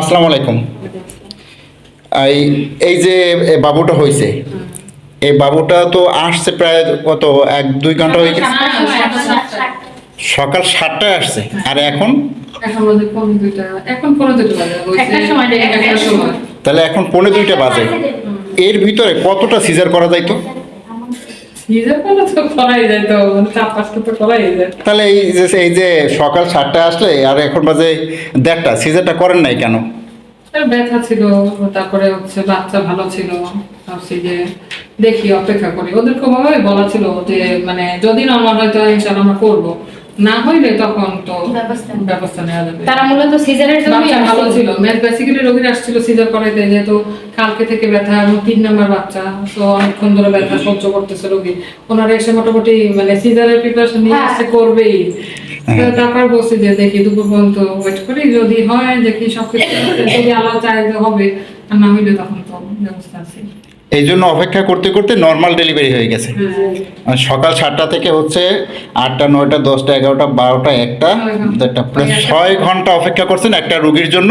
আসসালামু আলাইকুম। এই এই যে বাবুটা হয়েছে এই বাবুটা তো আসছে প্রায় কত এক দুই ঘণ্টা হয়ে গেছে? সকাল সাতটায় আসছে। আর এখন? এখন বাজে পনেরো দুইটা এখন পনেরো দুইটা বাজে ওই যে সময় ডেলিভারি একটার সময়। তাহলে এখন পৌনে দুইটা বাজে। এর ভিতরে কতটা সিজার করা যায় তো মানে চার পাঁচটা তো করাই যায় তাহলে এই যে এই যে সকাল সাতটায় আসলে আর এখন বাজে দেড়টা সিজারটা করেন নাই কেন? ব্যথা ছিল তারপরে হচ্ছে বাচ্চা ভালো ছিল ভাবছি যে দেখি অপেক্ষা করি। ওদেরকে বলা ছিল যে মানে যদি নর্মাল হয় হয়তো ইনশাল্লাহ আমরা করব না হইলে তখন তো ব্যবস্থা। নেওয়া যাবে। তারা মূলত সিজারের জন্য ভালো ছিল। বেসিক্যালি রোগীরা আসছিল সিজার করাইতে যেহেতু কালকে থেকে ব্যথা এবং তিন নাম্বার বাচ্চা তো অনেকক্ষণ ধরে ব্যথা সহ্য করতেছে রোগী। ওনারা এসে মোটামুটি মানে সিজারের প্রিপারেশন নিয়ে হ্যাঁ। আসছে করবেই। তারপর বলছি যে দেখি দুপুর পর্যন্ত ওয়েট করি। যদি হয় দেখি সবকিছু। যদি আল্লাহ যে হবে আর না হইলে তখন তো ব্যবস্থা আছে। এই জন্য অপেক্ষা করতে করতে নর্মাল ডেলিভারি হয়ে গেছে। সকাল সাতটা থেকে হচ্ছে আটটা নয়টা দশটা এগারোটা বারোটা একটা ঘণ্টা। প্রায় ছয় ঘণ্টা অপেক্ষা করছেন একটা রুগীর জন্য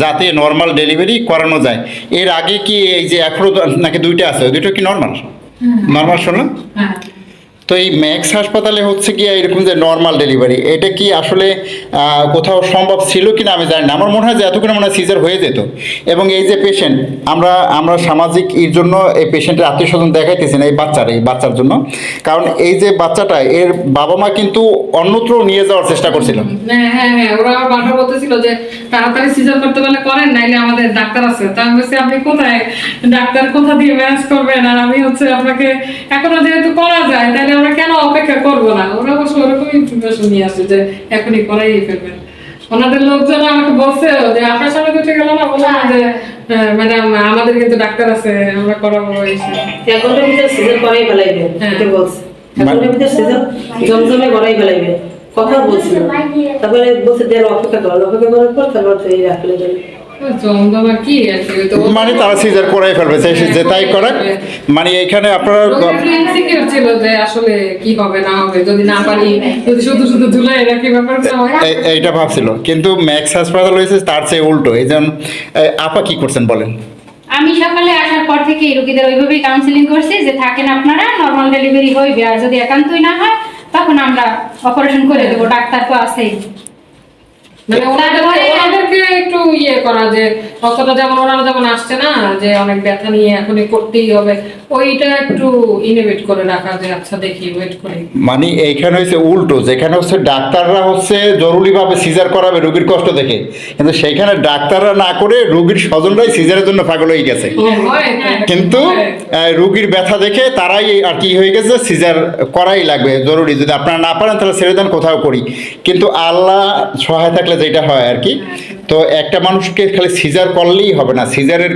যাতে নর্মাল ডেলিভারি করানো যায়। এর আগে কি এই যে এখনও নাকি দুইটা আছে? দুইটা কি নর্মাল নর্মাল শুনলাম তো এই ম্যাক্স হাসপাতালে হচ্ছে কি এরকম যে নর্মাল ডেলিভারি এটা কি আসলে কোথাও সম্ভব ছিল কি না আমি জানি না। আমার মনে হয় যে এতক্ষণ মনে হয় সিজার হয়ে যেত। এবং এই যে পেশেন্ট আমরা আমরা সামাজিক এর জন্য এই পেশেন্টের আত্মীয় স্বজন দেখাইতেছি না এই বাচ্চার এই বাচ্চার জন্য। কারণ এই যে বাচ্চাটা, এর বাবা মা কিন্তু অন্যত্র নিয়ে যাওয়ার চেষ্টা করছিল। হ্যাঁ হ্যাঁ হ্যাঁ ওরা বারবার বলতেছিল যে তাড়াতাড়ি সিজার করতে পারলে করেন, নাইলে আমাদের ডাক্তার আছে। তা আমি আপনি কোথায়? ডাক্তার কোথা দিয়ে ম্যানেজ করবেন? আর আমি হচ্ছে আপনাকে, এখনও যেহেতু করা যায়, তাহলে করব না। ওরা অবশ্য ওরকমই প্রিপারেশন নিয়ে আসছে যে এখনই করাই ফেলবেন। ওনাদের লোকজন আমাকে বলছে যে আপনার সামনে তো গেল না? বললাম যে ম্যাডাম আমাদের কিন্তু ডাক্তার আছে আমরা করাবো এসে। এক ঘণ্টার ভিতরে সিজন করাই ফেলাইবে হ্যাঁ। বলছে। এক ঘণ্টার ভিতরে সিজন জমজমে করাই ফেলাইবে। কথা বলছিল। তারপরে বলছে দেড় অপেক্ষা করেন অপেক্ষা করার পর তারপর এই রাখলে মানে তারা সিজার করাই ফেলবে সে যে তাই করাক। মানে এইখানে আপনারা ছিল যে আসলে কি হবে না হবে যদি না পারি যদি শুধু শুধু ধুলাই রাখি ব্যাপারটা। এইটা ভাবছিল। কিন্তু ম্যাক্স হাসপাতাল হয়েছে তার চেয়ে উল্টো। এই যেমন আপা কি করছেন বলেন? আমি সকালে আসার পর থেকে রোগীদের ওইভাবেই কাউন্সিলিং করছি যে থাকেন আপনারা নর্মাল ডেলিভারি হইবে আর যদি একান্তই না হয় তখন আমরা অপারেশন করে দেবো ডাক্তার তো আছেই। মানে তারপরে- ওনাদেরকে একটু ইয়ে করা যে অতটা যেমন ওনারা যেমন আসছে না, যে অনেক ব্যথা নিয়ে এখনই করতেই হবে। ওইটা একটু ইনোভেট করে রাখা যে আচ্ছা দেখি ওয়েট করি। মানে এইখানে হচ্ছে উল্টো যেখানে হচ্ছে ডাক্তাররা হচ্ছে জরুরিভাবে সিজার করাবে রোগীর কষ্ট দেখে। কিন্তু সেইখানে ডাক্তাররা না করে রোগীর স্বজনরাই সিজারের জন্য পাগল হয়ে গেছে। কিন্তু। রোগীর ব্যথা দেখে তারাই আর কি হয়ে গেছে সিজার করাই লাগবে জরুরি। যদি আপনারা না পারেন তাহলে ছেড়ে দেন কোথাও করি। কিন্তু আল্লাহ সহায় থাকলে যেটা হয় আর কি তো একটা মানুষকে খালি সিজার করলেই হবে না। সিজারের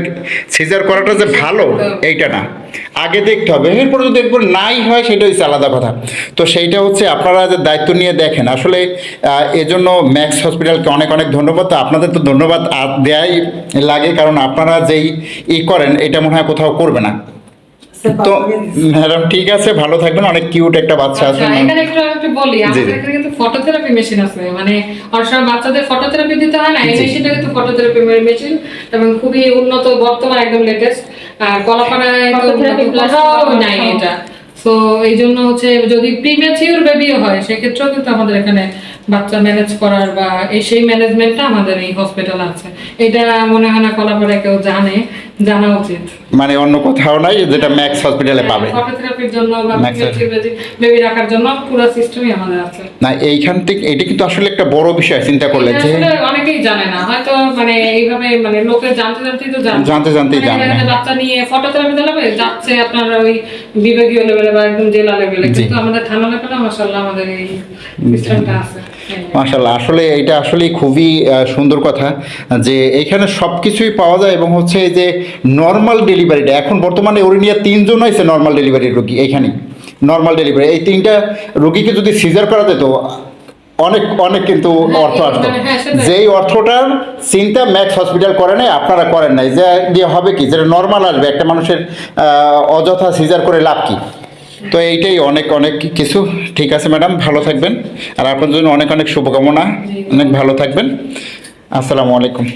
সিজার করাটা যে ভালো এইটা না। আগে দেখতে হবে। এরপর যদি একবার নাই হয় সেটা হচ্ছে আলাদা কথা। তো সেইটা হচ্ছে আপনারা যে দায়িত্ব নিয়ে দেখেন আসলে আহ, এজন্য ম্যাক্স হসপিটালকে অনেক অনেক ধন্যবাদ। তো আপনাদের তো ধন্যবাদ দেয়াই লাগে কারণ আপনারা যেই ই করেন এটা মনে হয় কোথাও করবে না। তো ম্যাডাম ঠিক আছে ভালো থাকবেন। অনেক কিউট একটা বাচ্চা আছে আচ্ছা এখানে একটু আমি একটু বলি আমাদের এখানে কিন্তু ফটোথেরাপি মেশিন আছে। মানে অনেক বাচ্চাদের ফটোথেরাপি দিতে হয় না এই মেশিনটা কিন্তু ফটোথেরাপি মেশিন এবং খুবই উন্নত বর্তমান একদম লেটেস্ট আর কলাপাড়ায় তো কোথাও নাই এটা। তো এই জন্য হচ্ছে যদি প্রিমেচিউর বেবিও হয় সেক্ষেত্রেও কিন্তু আমাদের এখানে বাচ্চা ম্যানেজ করার বা এই সেই ম্যানেজমেন্টটা আমাদের এই হসপিটাল আছে। এটা মনে হয় না কলাপাড়ায় কেউ জানে। জানা উচিত। মানে অন্য কোথাও নাই যেটা ম্যাক্স হসপিটালে পাবে। ফটোথেরাপির জন্য বা বেবি রাখার জন্য পুরো সিস্টেমই আমাদের আছে। না এইখান থেকে এটা কিন্তু আসলে একটা বড় বিষয় চিন্তা করলে যে অনেকেই জানে না হয়তো মানে এইভাবে মানে লোকে জানতে জানতেই তো জানে। জানতে জানতেই মানে জানে। বাচ্চা নিয়ে ফটোথেরাপি দিলাবে যাচ্ছে আপনার ওই বিভাগীয় লেভেলে বা একদম জেলা লেভেলে কিন্তু আমাদের থানা লেভেলে মাশাআল্লাহ আমাদের এই সিস্টেমটা আছে। হ্যাঁ। মাশাল্লাহ আসলে এটা আসলে খুবই সুন্দর কথা যে এখানে সব কিছুই পাওয়া যায় এবং হচ্ছে যে নর্মাল ডেলিভারিটা এখন বর্তমানে ওরিনিয়া তিনজন হয়েছে নর্মাল ডেলিভারি রোগী এইখানে নর্মাল ডেলিভারি এই তিনটা রোগীকে যদি সিজার করা যেত অনেক অনেক কিন্তু হ্যাঁ, অর্থ আসতো। মানে হ্যাঁ। যেই অর্থটার চিন্তা ম্যাক্স হসপিটাল করে নাই আপনারা করেন নাই। যে দিয়ে হবে কি? যেটা নর্মাল আসবে একটা মানুষের অযথা সিজার করে লাভ কি? তো এইটাই অনেক অনেক কিছু। ঠিক আছে ম্যাডাম, ভালো থাকবেন। আর আপনার জন্য অনেক অনেক শুভকামনা। অনেক ভালো থাকবেন। আসসালামু আলাইকুম।